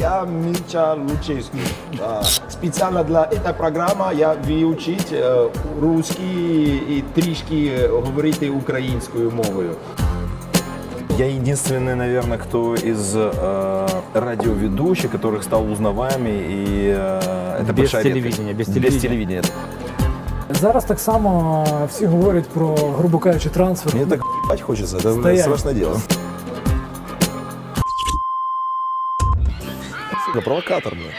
Я Митя Лучевский. А, Специально для этой программы я выучить э, русский и трішки говорити українською мовою. Я единственный, наверное, кто из э, радиоведущих, которых стал узнаваемый, и э, это Без большая телевидения, редкость. без телевидения. телевидения. Зараз так само всі говорять про, грубо кажучи, трансфер. Мне так ебать хочется, это Стоять. страшное дело. Сука, провокатор, блин.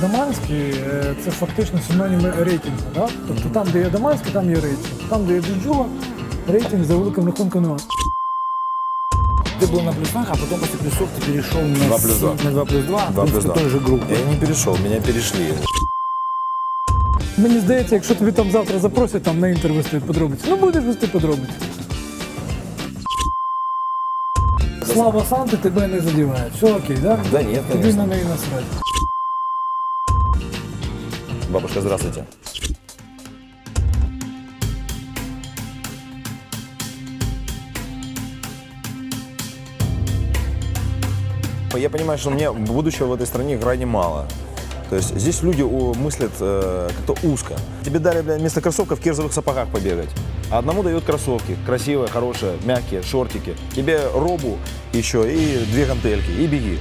Даманський е, це фактично синоніми рейтингу. Да? Тобто там, де є Даманський, там є рейтинг. Там, де є Джуджула, рейтинг за великим рахунком нема. Ты был на плюсах, а потом после плюсов ты перешел на, Два плюс с- два. на 2 плюс 2, Два плюс два. той же группы. Я не перешел, меня перешли. Мені здається, якщо тобі там завтра запросять там на інтер вести подробиці, ну будеш вести подробиці. Слава Санти тебе не задіває. Все окей, да? Да нет, Тобі конечно. на неї насрать. Бабушка, здравствуйте. Я понимаю, что мне будущего в этой стране крайне мало. То есть здесь люди мыслят э, как-то узко. Тебе дали, блядь, вместо кроссовков в кирзовых сапогах побегать. А одному дают кроссовки, красивые, хорошие, мягкие, шортики. Тебе робу еще и две гантельки, и беги.